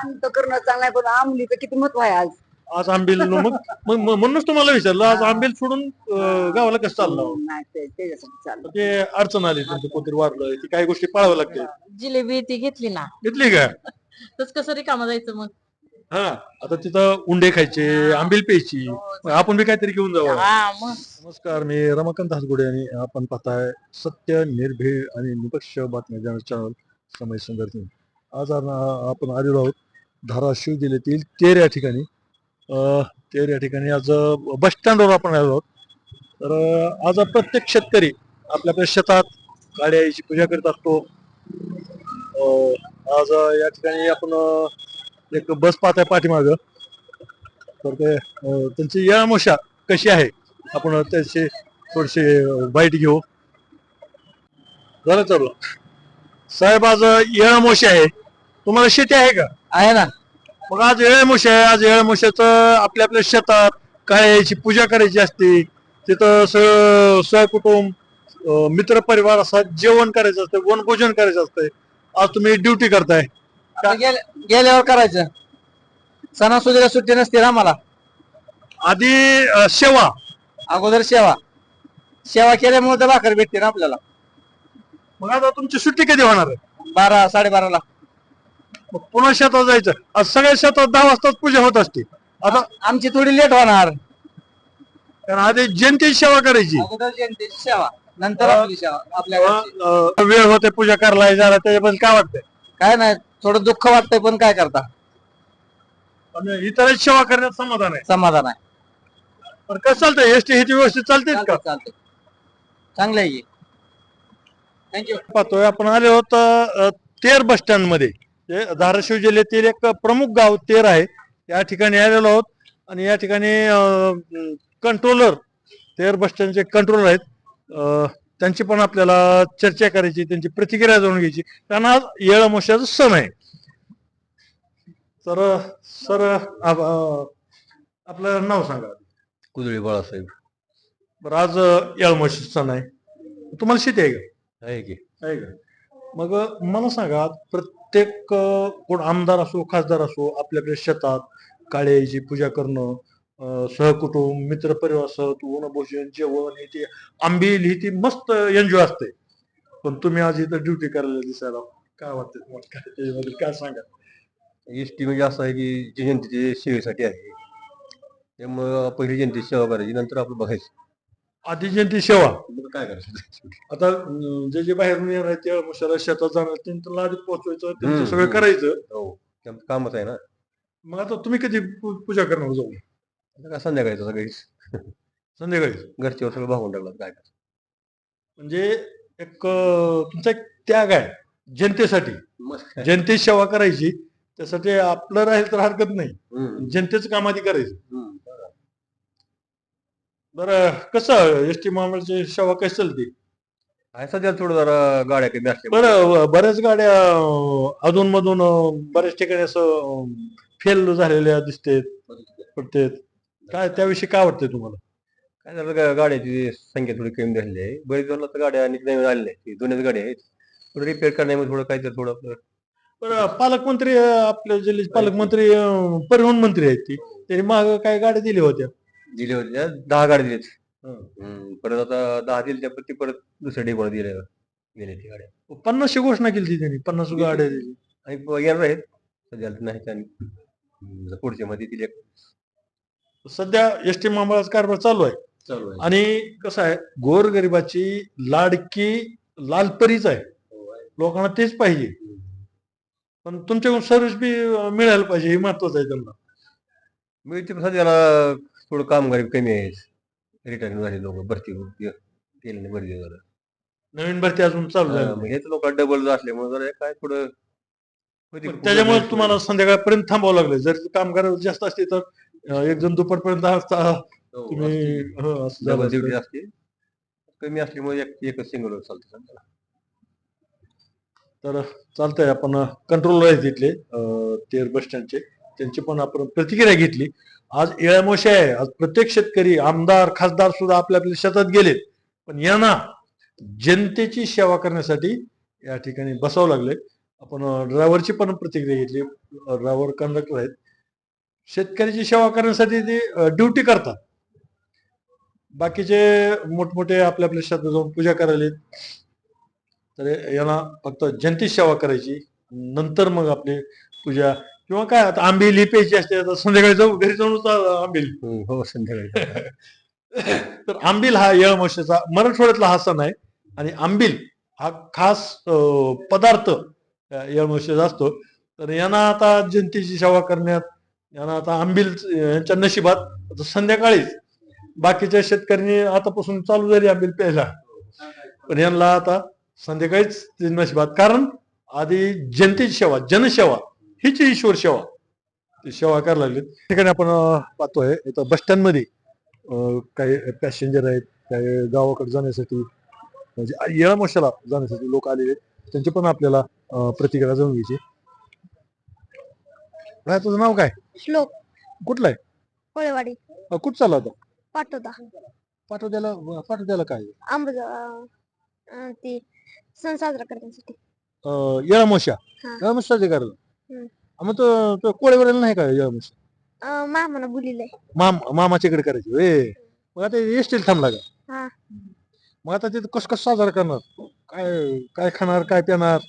शांत करणं चांगलं आहे पण आमलीचं किती महत्त्व आहे आज? आज आंबील मग मग- मग- म्हणूनच तुम्हाला विचारलं आज आंबील सोडून अं, गावाला कसं चाललं नाही ते- त्याच्यासाठी चाललं. ते अडचण आली तुमचं कोणतरी वारलं ती काही गोष्टी पाळाव्या लागते जिलेबी ती घेतली ना. घेतली का? तस कसं रिकामं जायचं मग? हा आता तिथं उंडे खायचे आंबील प्यायची. मग आपण बी काहीतरी घेऊन जाऊ हा मग. नमस्कार मी रमाकांत हासगुडे आणि आपण पाहताय सत्य निर्भीड आणि निपक्ष बातम्या देणार चॅनल समय संघर्ष आज आपण आलेलो आहोत धाराशिव जिल्ह्यातील तेर या ठिकाणी अं, तेर या ठिकाणी आज बस स्टँडवर आपण आलो आहोत. तर आज प्रत्येक शेतकरी आपल्या आपल्या शेतात गाड्या आईची पूजा करीत असतो. अं, आज या ठिकाणी आपण एक बस पाहताय पाठीमाग. तर ते त्यांची येळामोशा कशी आहे? आपण त्याचे थोडेसे बाईट घेऊ. झालं चालू. साहेब आज येळामोशी आहे. तुम्हाला शेती आहे का? आहे ना. मग आज येळामोशी आहे आज येळामोशाचं आपल्या आपल्या शेतात काय याची पूजा करायची असते. तिथं सगळं सहकुटुंब अं, मित्रपरिवार असा जेवण करायचं असतं वनभोजन करायचं असतंय आज तुम्ही ड्युटी करताय. आता गेल्या- गेल्यावर करायचं. सणासुदीला सुट्टी नसते ना मला आधी अं, सेवा अगोदर सेवा सेवा केल्यामुळे तर भाकर भेटते ना आपल्याला. मग आता तुमची सुट्टी कधी होणार? आहे बारा साडेबाराला. मग पुन्हा शेतात जायचं. आज सगळ्या शेतात दहा वाजताच पूजा होत असते. आता आमची थोडी लेट होणार. कारण आधी जनतेची सेवा करायची. अगोदर जनतेची सेवा नंतर आपली सेवा आपल्या घरची. अं, वेळ होते पूजा करायला जरा त्याच्याबद्दल काय वाटतंय? काय नाही थोडं दुःख वाटतंय पण काय करता? पण इतरांची सेवा करण्यात समाधान आहे. समाधान आहे. पण कसं चालतंय? एसटी ह्याची व्यवस्थित चालते का? चालतंय चालतंय. चांगलं आहे थँक्यू पाहतोय आपण आले आहोत अं, तेर बस स्टँडमध्ये हे धाराशिव जिल्ह्यातील एक प्रमुख गाव तेर आहे. या ठिकाणी आलेलो आहोत. आणि या ठिकाणी कंट्रोलर तेर बस स्टँडचे कंट्रोलर आहेत. त्यांची पण आपल्याला चर्चा करायची त्यांची प्रतिक्रिया जाणून घ्यायची. कारण आज येळामोशाचा सण आहे. तर सर आपलं नाव सांगा. कुदळी बाळासाहेब. बरं आज येळामोशी सण आहे. तुम्हाला शेती आहे का? आहे की. आहे का? मग मला सांगा प्रत्येक प्रत्येक कोण आमदार असो खासदार असो आपल्याकडे शेतात काळ्याची पूजा करणं सहकुटुंब मित्रपरिवार सह वनभोजन जेवण हे ते आंबील ही ती मस्त एन्जॉय असते. पण तुम्ही आज इथं ड्युटी करायला दिसायला काय वाटतं तुम्हाला? काय त्याच्याबद्दल काय सांगा एस टी म्हणजे असं आहे की जे जनतेच्या सेवेसाठी आहे. त्यामुळं पहिली जनतेची सेवा करायची नंतर आपण बघायचं. आधी जयंती सेवा. काय करायचं? आता अं, जे जे बाहेरून येणार आहेत त्या मुशाला शेतात जाणार त्यांना आधी पोहोचवायचं त्यांचं हम्म, सगळं हम्म. करायचं. हो त्यामुळं कामच आहे ना? मग आता तुम्ही कधी पू- पूजा करणार जाऊ आता काय संध्याकाळचं सगळी संध्याकाळी घरच्यावर सगळं भागून टाकलं काय करायचं? म्हणजे एक अं, तुमचा एक त्याग आहे जनतेसाठी. मग काय? जनतेची सेवा करायची त्यासाठी आपलं राहील तर हरकत नाही. हम्म, जनतेचं काम आधी करायचं. हम्म. बरं कसं एस टी महामंडळाची सेवा कशी चालते? आहे सध्या थोडं जरा गाड्या कमी असल्या बरं बऱ्याच गाड्या अधून मधून बऱ्याच ठिकाणी असं फेल झालेल्या दिसते पडते काय त्याविषयी काय वाटतंय तुम्हाला? काय झालं गा- गाड्याची संख्या थोडी कमी झालेली आहे. बरेच जण आता गाड्या आणि नवीन आलेल्या आहेत. दोन्हीच गाड्या आहेत. थोडं रिपेअर करण्यामध्ये थोडं काहीतरी थोडं आपलं बरं पालकमंत्री अं, आपल्या जिल्ह्याचे पालकमंत्री अं, परिवहन मंत्री आहेत ती. त्यांनी माग काय गाड्या दिल्या होत्या? दिले होते दहा गाड्या दिलेत. हं. हम्म, परत आता दहा दिले त्या ती परत दुसऱ्या डेपोला दिल्या दिल्या ती गाड्या. पन्नासशे घोषणा केली होती त्यांनी पन्नास गाड्या दिली. आणि प- येणार आहेत. सध्या नाही आणि हम्म, पुढच्या मध्ये दिल्या सध्या एस टी महामंडळाचा कारभार चालू आहे. चालू आहे. आणि कसं आहे गोरगरिबाची लाडकी लालपरीच आहे. लोकांना तेच पाहिजे. पण तुमच्याकडून सर्व्हिस बी अं, मिळायला पाहिजे हे महत्वाचं आहे त्यांना. मिळते पण सध्याला थोडं कामगार कमी आहेत रिटायर झाले लोक भरती केले नाही भरती झालं नवीन भरती अजून चालू हा, झाली हेच लोक डबल असल्यामुळे जरा काय थोडं होती पण खूप त्याच्यामुळे गर्दी तुम्हाला संध्याकाळपर्यंत थांबावं लागलं जर कामगार जास्त असते तर अं, एक जण दुपारपर्यंत असता हो, तुम्ही असते. हं, असं झालं डबल असतं. ड्युटी असते कमी असल्यामुळे एक- एकच सिंगल चालते समजा. तर चालतंय आपण कंट्रोल आहे तिथले अं, तेर बस स्टँडचे त्यांची पण आपण प्रतिक्रिया घेतली. आज येळामोशी आहे आज प्रत्येक शेतकरी आमदार खासदार सुद्धा आपल्या आपल्या शेतात गेलेत. पण यांना जनतेची सेवा करण्यासाठी या ठिकाणी बसावं लागले आपण ड्रायव्हरची पण प्रतिक्रिया घेतली. ड्रायव्हर कंडक्टर आहेत. शेतकऱ्याची सेवा करण्यासाठी ते ड्युटी करतात. बाकीचे मोठमोठे आपल्या आपल्या शेतात जाऊन पूजा करायला तर यांना फक्त जनतेची सेवा करायची. नंतर मग आपली पूजा किंवा काय आता आंबील ही प्यायची असते आता संध्याकाळी जाऊ घरी जाऊन आंबील हम्म, हो संध्याकाळी तर आंबील हा येळमावश्याचा मराठवाड्यातला हा सण आहे. आणि आंबील हा खास पदार्थ येळमावश्याचा असतो. तर यांना आता जनतेची सेवा करण्यात यांना आता आंबील यांच्या नशिबात संध्याकाळीच बाकीच्या शेतकऱ्यांनी आतापासून चालू झाली आंबील प्यायला. पण यांना आता संध्याकाळीच ते नशिबात. कारण आधी जनतेची सेवा जनसेवा. हीच ईश्वर सेवा. सेवा करायला लागली ठिकाणी आपण पाहतोय इथं बस स्टँडमध्ये अं, काही पॅसेंजर आहेत काही गावाकडे जाण्यासाठी म्हणजे येळामोशाला जाण्यासाठी लोक आलेले आहेत. त्यांची पण आपल्याला प्रतिक्रिया जाणून घ्यायची काय तुझं नाव काय? श्लोक. कुठलं आहे? कोळेवाडी. अं, कुठं चालला आता पाठवता पाठवत्याला पाठवत्याला काय? अमृत ती सण साजरा करण्यासाठी. येळामोशा. हा. येळामोशा ते करायला हम्म. मग तो तो कोळेवाड्याला नाही का अं, मामानं बोलिलंय माम मामाच्याकडे करायची वे मग आता एसटीला थांबला का? हा. मग आता तिथं कसं कसं साजरा करणार? काय काय खाणार काय पिणार?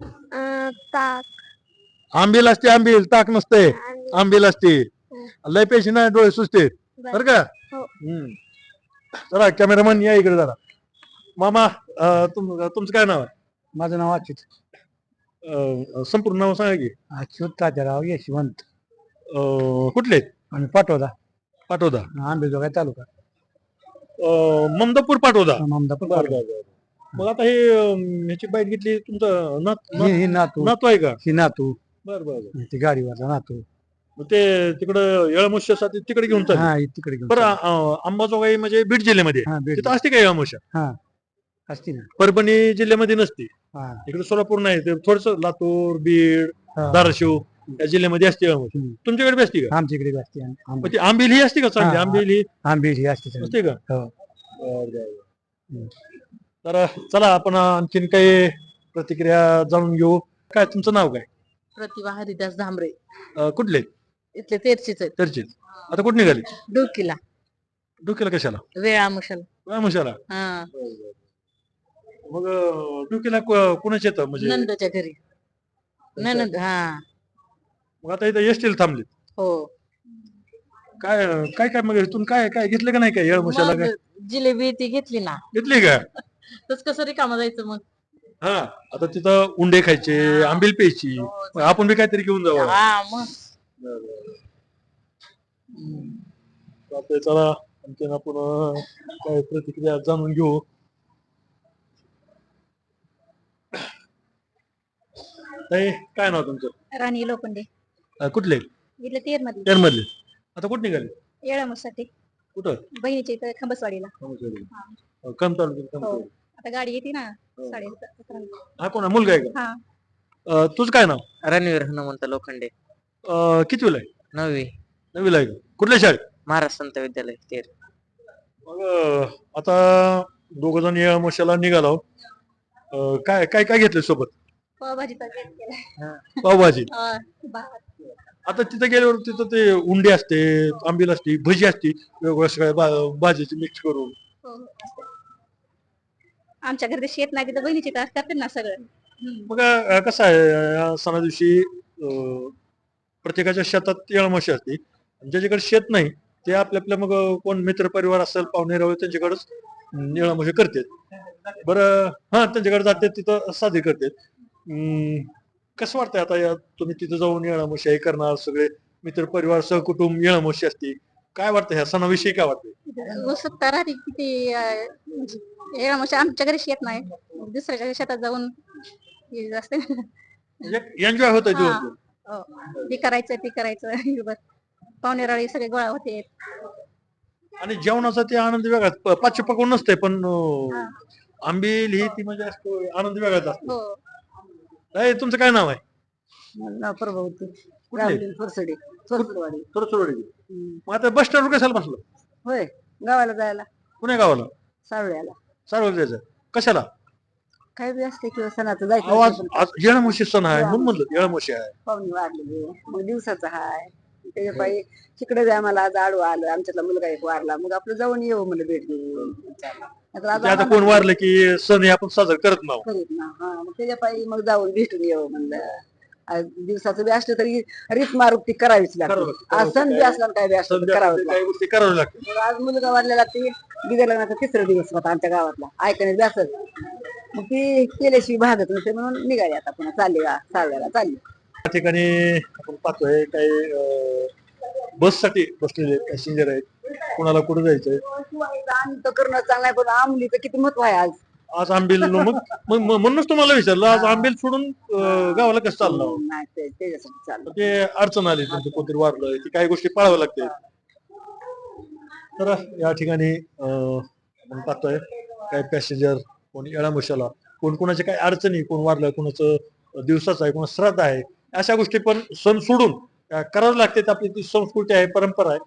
अं, ताक. आंबील असते आंबील ताक नसते. आणि आंबील असते लय पैसे नाही डोळे सुचते बरं. का? हो. हम्म. चला कॅमेरामन या इकडे जरा. मामा अं, तुम- तुमचं काय नाव आहे? माझं नाव अच्युत अं, संपूर्ण नाव सांगा की. अच्युत तात्याराव यशवंत. अं, कुठले? आणि पाठवला पाटोदा. आंबेजोगाई तालुका. अं, ममदापूर पाटोदा. ममदापूर. मग आता हे अं, ह्याची बाईट घेतली तुमचं नात ही नात- ही नातू. नातू आहे का? ही नातू. बरं बरं बरं. ती गाडीवरचा नातू. मग ते तिकडं येळमुष्यासाठी तिकडे घेऊन चालले. हा ही तिकडे घेऊन बरं. अं, अंबाजोगाई म्हणजे बीड जिल्ह्यामध्ये. हा भेट तिथं असते का येळमुष्या असती ना. परभणी जिल्ह्यामध्ये नसते. इकडे सोलापूर नाही ते थोडस लातूर बीड. धाराशिव या जिल्ह्यामध्ये असते हम्म. तुमच्याकडे बी असते का? आमच्या इकडे बी असते आंब- मग ती आंबील ही असते का चांगली? हा, हा. आंबील ही आंबे ही असते चांगली. असते का? हो. बरं, बरं, बरं. तर चला आपण आणखीन काही प्रतिक्रिया जाणून घेऊ. काय तुमचं नाव काय? प्रतिभा हरिदास धांबरे. अं, कुठले? इथले तेरचीच आहेत. चर्चित आता कुठे निघाली? डोकीला. डोक्याला कशाला? वेळा मुशल हा. मग अं, डोक्याला को- कोणाच्या येतं? म्हणजे नंदच्या घरी. नंद हा. मग आता इथं एसटीला थांबले हो. काय काय काय मग इथून काय काय घेतलं का नाही काय? येळमुशाला काय मग जिलेबी ती घेतली ना. घेतली का? तस कसं रिकामा जायचं मग? हा आता तिथं उंडे खायचे आंबील प्यायची. मग आपण बी काहीतरी घेऊन जाऊ हा मग. चालतंय चला. आणखीन आपण अं, काय प्रतिक्रिया जाणून घेऊ. ताई, काय नाव तुमचं? राणी लोखंडे. अं, कुठले? इथले तेरमध्ये तेर मधले आता कुठे निघाले? येळामुसाठी कुठं? बहिणीच्या इथं खंबसवाडीला. अं, कम तालुक्यात, कम हो. आता गाडी येते ना हो. साडे अकरा हा कोण? मुलगा आहे का? हा. अं, तुझं काय नाव? रणवीर हनुमंत लोखंडे. अं, किती वेळ आहे? नववी. नवीला आहे का? कुठल्या शाळेत? महाराष्ट्र संत विद्यालय तेर. मग अं, आता दोघ जण या मशाला निघालो अं, काय काय काय घेतलं सोबत? पावभाजीचा बेत केलाय. पावभाजी हा, भात. आता तिथं गेल्यावर तिथं ते उंडी असते आंबील असते भजी असते वेगवेगळ्या सगळ्या भा- मिक्स करून हो, हो, असं. आमच्या घरी ते शेत नाही तिथं बहिणीची इथं करते ना सगळं हम्म. मग अं, कसं आहे या सणा दिवशी अं, प्रत्येकाच्या शेतात येळमाशी असते आणि ज्याच्याकडे शेत नाही ते आपल्या आपल्या मग अं, कोण मित्र परिवार असेल पाहुणे राहू त्यांच्याकडेच येळमाशी करतात बरं हा त्यांच्याकडे जाते तिथं साजरी करतात हम्म, कसं वाटतंय आता या तुम्ही तिथं जाऊन येळामोशी हे करणार सगळे मित्र परिवार सहकुटुंब येळामोशी असते काय वाटतं ह्या सणाविषयी काय वाटतंय? उत्सुकता राहते किती येळामुशी आमच्या घरी शेत नाही. दुसऱ्याच्या शेतात जाऊन हे असते. म्हणजे एन्जॉय होत आहे हा. दिवसभर. हो. हे करायचं ते करायचं. पाहुणे राळी सगळे गोळा होते. आणि जेवणाचा ते आनंद वेगळाच. प- पाचशे पकवून नसते पण अं, हा. आंबील ही ती म्हणजे असतो आनंद वेगळाच असतो. हो. ताई, तुमचं काय नाव आहे? नाव कुठले? फुरसडे थोडं. मग आता बस स्टँडवर कशाला बसलो? होय गावाला जायला. पुणे गावाला? सावळ्याला सार्वजनिक जायचं. कशाला? काय बी असते किंवा सणाचं जायचं आवाज असेल तर. आज येळामुशी सण आहे म्हणून म्हणलं येळामुशी आहे. पाहुणे वाढलेले. मग दिवसाचा हाय. त्याच्या पायी तिकडे जाय मला आज आडवं आलं. आमच्यातला मुलगा एक वारला. मग आपलं जाऊन येऊ म्हणलं भेट देऊन नाहीतर आज ते आता कोण वारलं की सण हे आपण साजरा करत नाव? करीत ना. हा मग त्याच्या पायी मग जाऊन भेटून येऊ म्हणलं. आज दिवसाचं बी असलं तरी रीत मारुती करावीच करावं लागते. आज सण बी असला काय बी असलं तर करावंच लागतं. काही गोष्टी कराव्या लागतात. मग आज मुलगा वाढलेला ते बिगर लग्नाचा तिसरा दिवस होता आमच्या गावातला. ऐकण्यात बी असत मग ती केल्याशिवाय भागत नव्हते म्हणून निघाली आता पुन्हा. चालली गा चालली. त्या ठिकाणी आपण पाहतोय काही बससाठी बसलेले पॅसेंजर आहेत. कुणाला कुठे जायचंय? दान तर करणं चांगलं आहे पण आमलीचं किती महत्त्व आहे आज? आज आंबेल मग मग मग- म्हणूनच तुम्हाला विचारलं आज आंबेल सोडून अं, गावाला कसं चाललं नाही ते त्याच्यासाठी चाललं. ते अडचण आली तुमचं कोणतरी वारलं की काही गोष्टी पाळाव्या लागते तर या ठिकाणी अं, आपण पाहतोय काही पॅसेंजर कोण येळामुशाला कोण कोणाच्या काही अडचणी कोण वारलं कोणाचं दिवसाचं आहे कोण श्राद्ध आहे अशा गोष्टी पण सण सोडून करावं लागते आपली ती संस्कृती आहे परंपरा आहे.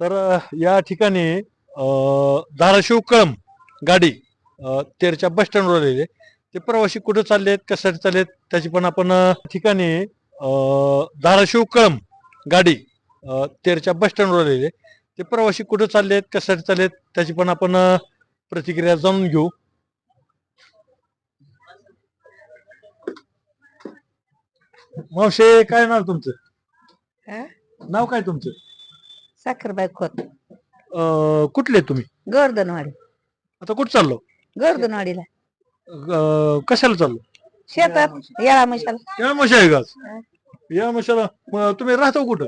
तर या ठिकाणी धाराशिव कळम गाडी तेरच्या बस स्टँडवर आलेली ते प्रवासी कुठे चाललेत कशासाठी चाललेत त्याची पण आपण ठिकाणी धाराशिव कळम गाडी तेरच्या बस स्टँडवर आलेले ते प्रवासी कुठे चाललेत कशासाठी चाललेत त्याची पण आपण प्रतिक्रिया जाणून घेऊ. मावशे काय नाव तुमचं? हा? नाव काय तुमचं? साखरबाई खोत. अं, कुठले तुम्ही? गर्दनवाडी आता कुठं चाललो? गर्दनवाडीला अं, कशाला चाललो? शेतात येळा मशाला या मशा आहे गाज या मशाला तुम्ही राहतो कुठं?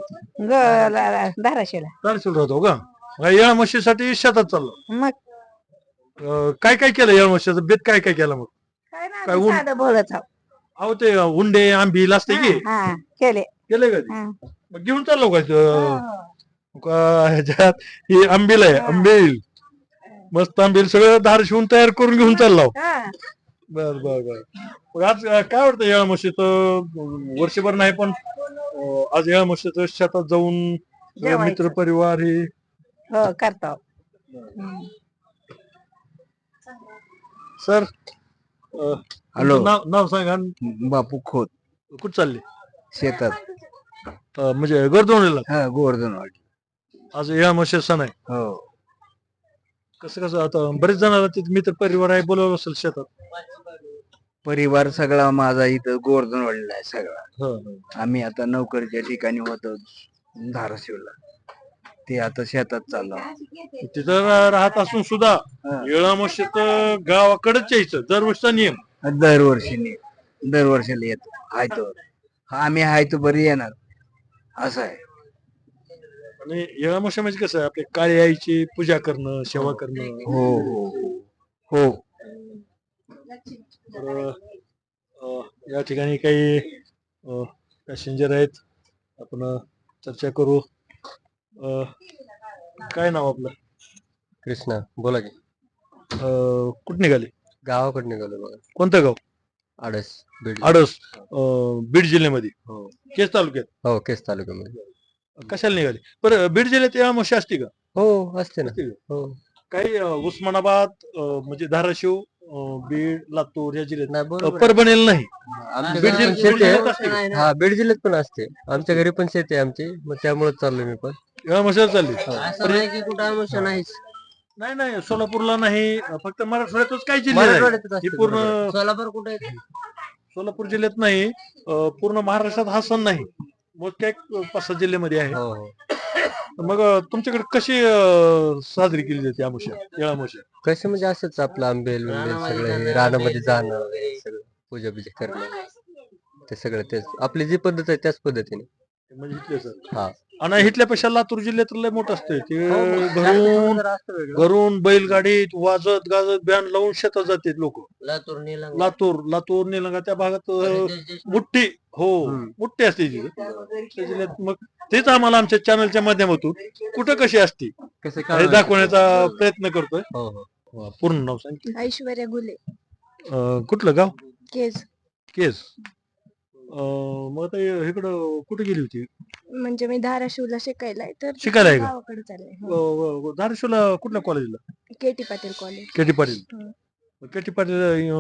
धाराशिला तारशील राहतो का? मग या म्हशीसाठी शेतात चाललो. मग? अं, काय काय केलं या म्हशीचं बेत काय काय केलं मग? काय काय नाही ऊन? साधं भोळच अहो ते उंडे आंबील असते की? हा केले. केले का ते? हा. मग घेऊन चाललो का अं, का ह्याच्यात? ही आंबील आहे आंबील. मस्त आंबील सगळं धार शिवून तयार करून घेऊन चाललो. हा. बर बर बर. आज काय वाटतं या म्हशीचं? वर्षभर नाही पण आज या म्हशीचं शेतात जाऊन. मित्र परिवार हे हो करतो. Sir hello. नाव नाव सांगा. बापू खोत. कुठं चालले? शेतात. अं, म्हणजे गर्दवणीला हा गोवर्धनवाडी. आज या म्हशी सण आहे हो. कसं कसं आता बरेच जणांना तिथे मित्र परिवार आहे बोलवलं असेल शेतात. परिवार सगळा माझा इथं गोवर्धनवाडीला आहे सगळा. हं, हं. आम्ही आता नोकरीच्या ठिकाणी होतो धाराशिवला. ते आता शेतात चाललो. तिथं रा- राहत असून सुद्धा हा. येळा म्हशीत गावाकडेच यायचं दरवर्षीचा नियम. दरवर्षी ने- दरवर्षीला येतो. हाय तो. आम्ही हाय तो बरी येणार. असं आहे. आणि येळा म्हशी म्हणजे कसं आहे? आपले काळी आईची पूजा करणं सेवा करणं. हो हो हो. हो. तर या ठिकाणी काही पॅसेंजर आहेत. आपण चर्चा करू. अं, काय नाव आपलं? कृष्णा बोला की. कुठं निघाले? गावाकडे निघालो बघा. कोणतं गाव? आडस बीड. आडस अं, बीड जिल्ह्यामध्ये. हो. केस तालुक्यात? हो केस तालुक्यामध्ये. कशाला निघाले? बरं बीड जिल्ह्यात या म्हशी असते का? हो असते ना? हो. काही उस्मानाबाद म्हणजे धाराशिव बीड लातूर या जिल्ह्यात. परभणीला नाही. बीड जिल्ह्यात- शेती जिल्ह्यात आहे. हा बीड जिल्ह्यात पण असते. आमच्या घरी पण शेती आहे आमची. मग त्यामुळे चाललोय मी पण. या म्हशी चालली. असं नाही की कुठं नाहीच. नाही नाही सोलापूरला नाही. फक्त मराठवाड्यातच काही जिल्हे आहेत. मराठवाड्यातच ही असते पूर्ण बरोबर. सोलापूर कुठे आहे? सोलापूर जिल्ह्यात नाही. अं, पूर्ण महाराष्ट्रात हा सण नाही. मोठ्या एक पाच सहा जिल्ह्यामध्ये आहे. हो हो. मग तुमच्याकडे कशी अं, साजरी केली जाते आमुषा येळामुषा कसं म्हणजे असंच आपलं आंबेल बिंबेल सगळं हे रानामध्ये जाणं वगैरे सगळं पूजा बिजा करणं ते सगळं तेच. आपली जी पद्धत आहे त्याच पद्धतीने. म्हणजे इथले हा. आणि इथल्यापेक्षा लातूर जिल्ह्यात लय मोठं असतंय. ते हो, घरून. घरून बैलगाडीत वाजत गाजत बॅन लावून शेतात जातात लोक. लातूर निलंगा. लातूर लातूर निलंगा त्या भागात मुठ्ठी हो. मुठ्ठी असते त्या जिल्ह्यात मग तेच आम्हाला आमच्या चॅनलच्या माध्यमातून कुठं कशी असती कसं हे काय? दाखवण्याचा प्रयत्न करतोय. हो हो. अं, पूर्ण नाव सांग ऐश्वर्या गुले. अं, कुठलं गाव? केज. केस अं, मग आता हे- इकडं कुठे गेली होती? म्हणजे मी धाराशिवला शिकायलाय तर शिकायला आहे का? गावाकडे चालले धाराशिवला कुठल्या कॉलेजला K T Patil college K T Patil. हं. के टी पाटील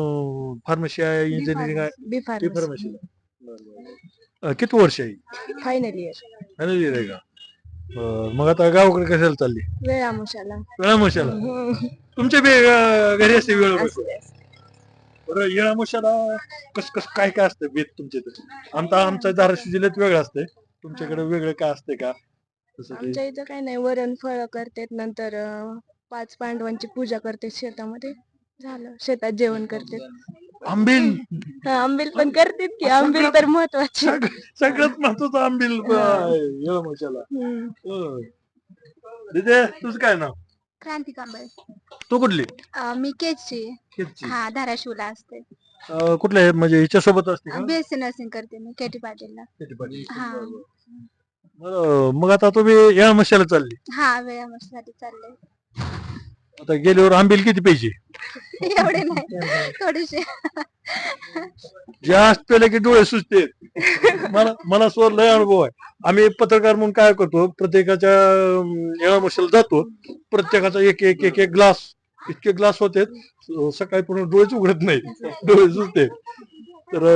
फार्मसी आहे इंजिनिअरिंग आहे. बी फार्मसी फार्मसी अं, किती वर्ष आहे? फायनल इयर फायनल इयर आहे का? बरं, मग आता गावाकडे कशाला चालली? वेळामुशाला. वेळामशाला. तुमच्या बी अं, घरी असते वेळ बरं येळामशाला कस कस काय काय असतं बेत तुमच्या इथं? आमचा आमच्या धाराशिव जिल्ह्यात वेगळं असतंय. तुमच्याकडे वेगळं काय असतंय का? तसं? आमच्या इथं काही नाही. वरण फळ करतात. नंतर अं, पाच पांडवांची पूजा करते शेतामध्ये. झालं. शेतात जेवण करते आंबील! आंबील पण करतात की. आंबील तर महत्त्वाचे. सग- सगळ्यात महत्वाचं आंबील. येळामशाला हम्म. दिदे तुझं काय नाव? क्रांती कांबळे तू कुठली? मी केची किती? हा धाराशिवला असते. अं, कुठल्या आहे? म्हणजे हिच्यासोबत असते का? बीएससी नर्सिंग करते मी केटी पाटीलला. किती पाटील? हा. बरं, मग आता तुम्ही येळामशाला चालली. हा वेळामध्ये चाललंय आता गेल्यावर आंबील किती पाहिजे एवढे नाही. थोडेसे. जास्त पेले की डोळे सुचते मला मला स्वर लय अनुभव आहे. आम्ही पत्रकार म्हणून काय करतो प्रत्येकाच्या येळामशाला जातो. प्रत्येकाचा एक एक एक एक ग्लास इतके ग्लास होते सकाळी पूर्ण डोळेच उघडत नाही. डोळे सुचते तर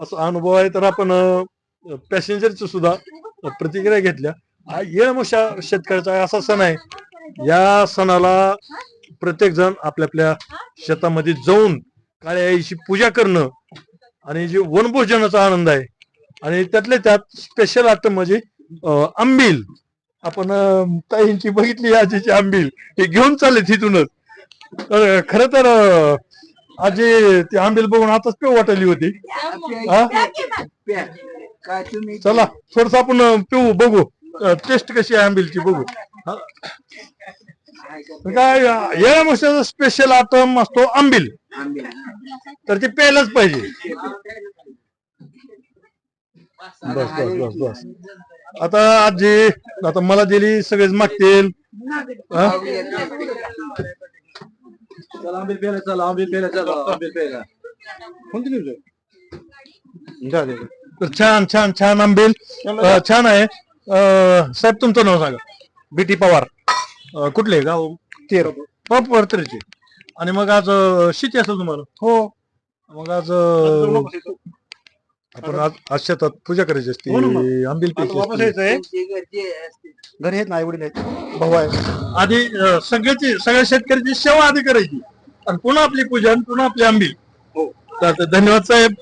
असा अनुभव आहे. तर आपण पॅसेंजरच सुद्धा प्रतिक्रिया घेतल्या. येळमशा शेतकऱ्याचा असा सण आहे या सणाला प्रत्येक जण आपल्या आपल्या शेतामध्ये जाऊन काळ्या आईची पूजा करणं आणि जे वनभोजनाचा आनंद आहे. आणि त्यातल्या त्यात स्पेशल आयटम म्हणजे आंबील. आपण ताईंची बघितली आजीची आंबील. हे घेऊन चालले तिथूनच तर खर तर आजी ती आंबील बघून आताच पेव वाटली होती. हा? प्या. काय तुम्ही चला थोडस आपण पिऊ बघू. टेस्ट कशी आहे आंबीलची बघू? काय या मशाचा स्पेशल आयटम असतो आंबील. आंबे तर ते प्यायलाच पाहिजे. बस बस बस बस. आता आजी आता मला दिली सगळेच मागतील. हा? चला आंबील चला आंबील प्यायला चला आंबील प्यायला. कोणती news आहे? तर छान छान छान आंबील. अं, छान आहे. साहेब तुमचं नाव सांगा. बीटी पवार. अं, कुठले गाव? तेर प्रॉपर तेरचे आणि मग आज अं, शेती असेल तुम्हाला? हो. मग आज अं, आपण आज आज शेतात पूजा करायची असते. आंबील प्यायची असते. तुमची घरची असते. घरी येत नाही वडील आहेत. भाऊ आहे. आधी अं, सगळ्याची सगळ्या शेतकऱ्याची सेवा आधी करायची. आणि पुन्हा आपली पूजा आणि पुन्हा आपली आंबील. हो. धन्यवाद साहेब.